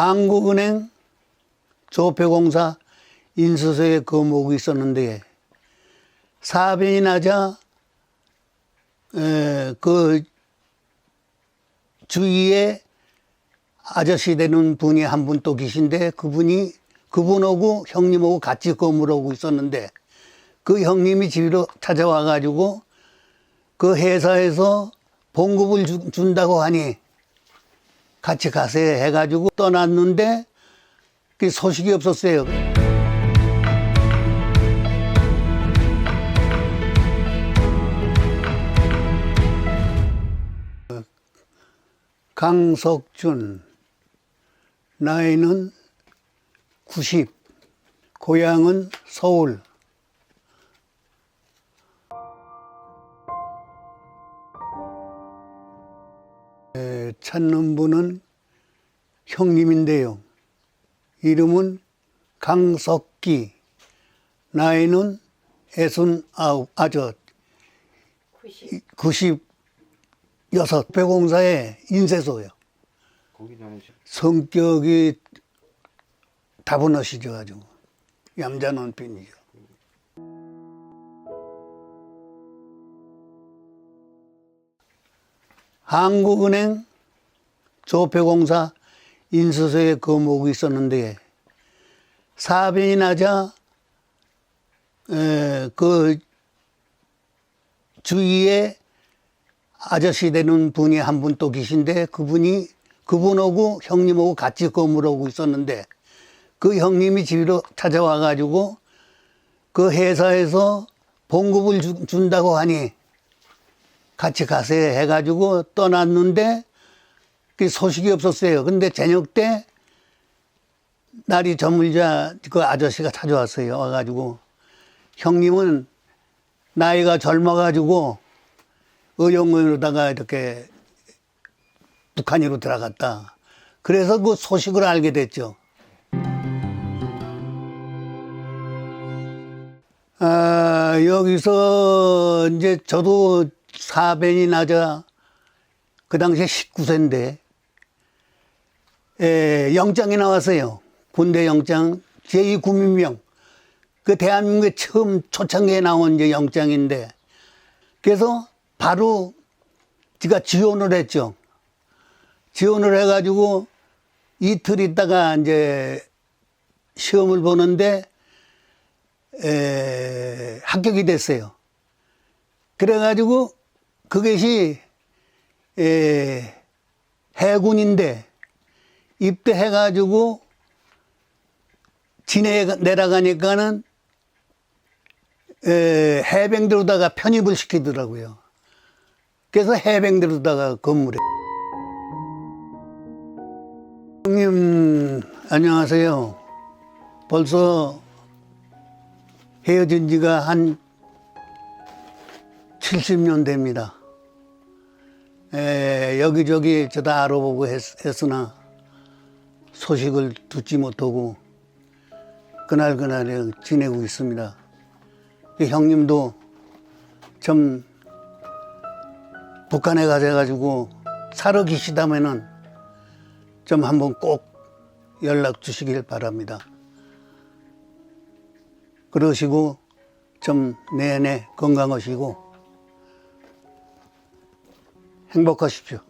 한국은행 조폐공사 인수소에 근무하고 있었는데 사변이 나자 에, 그 주위에 아저씨 되는 분이 한 분 또 계신데 그분이 그분하고 형님하고 같이 근무하고 있었는데 그 형님이 집으로 찾아와 가지고 그 회사에서 봉급을 주- 준다고 하니 같이 가세요 해가지고 떠났는데 그 소식이 없었어요. 강석준 나이는 90 고향은 서울 에, 찾는 분은 형님인데요. 이름은 강석기 나이는 애순 아홉 아저 96 배공사의 인쇄소요. 거기 성격이 다분하시죠 아주 얌전한 편이죠. 한국은행 조폐공사 인수소에 근무하고 있었는데 사변이 나자 에, 그 주위에 아저씨 되는 분이 한 분 또 계신데 그분이 그분하고 형님하고 같이 근무하고 있었는데 그 형님이 집으로 찾아와 가지고 그 회사에서 봉급을 주- 준다고 하니 같이 가세요 해가지고 떠났는데 그 소식이 없었어요. 근데 저녁 때 날이 저물자 그 아저씨가 찾아왔어요. 와가지고 형님은 나이가 젊어가지고 의용으로다가 이렇게 북한으로 들어갔다. 그래서 그 소식을 알게 됐죠. 아, 여기서 이제 저도 사변이 나자 그 당시에 19세인데 에, 영장이 나왔어요. 군대 영장 제2구민명. 그 대한민국에 처음 초창기에 나온 이제 영장인데 그래서 바로 제가 지원을 했죠. 지원을 해가지고 이틀 있다가 이제 시험을 보는데 에, 합격이 됐어요. 그래가지고 그것이 에, 해군인데 입대해가지고 진해 내려가니까는 에, 해병대로다가 편입을 시키더라고요. 그래서 해병대로다가 근무를. 형님 안녕하세요. 벌써 헤어진 지가 한 70년 됩니다. 에, 여기저기 저다 알아보고 했, 했으나 소식을 듣지 못하고 그날 그날 지내고 있습니다. 이 형님도 좀 북한에 가셔가지고 살아 계시다면은 좀 한번 꼭 연락 주시길 바랍니다. 그러시고 좀 내내 건강하시고 행복하십시오.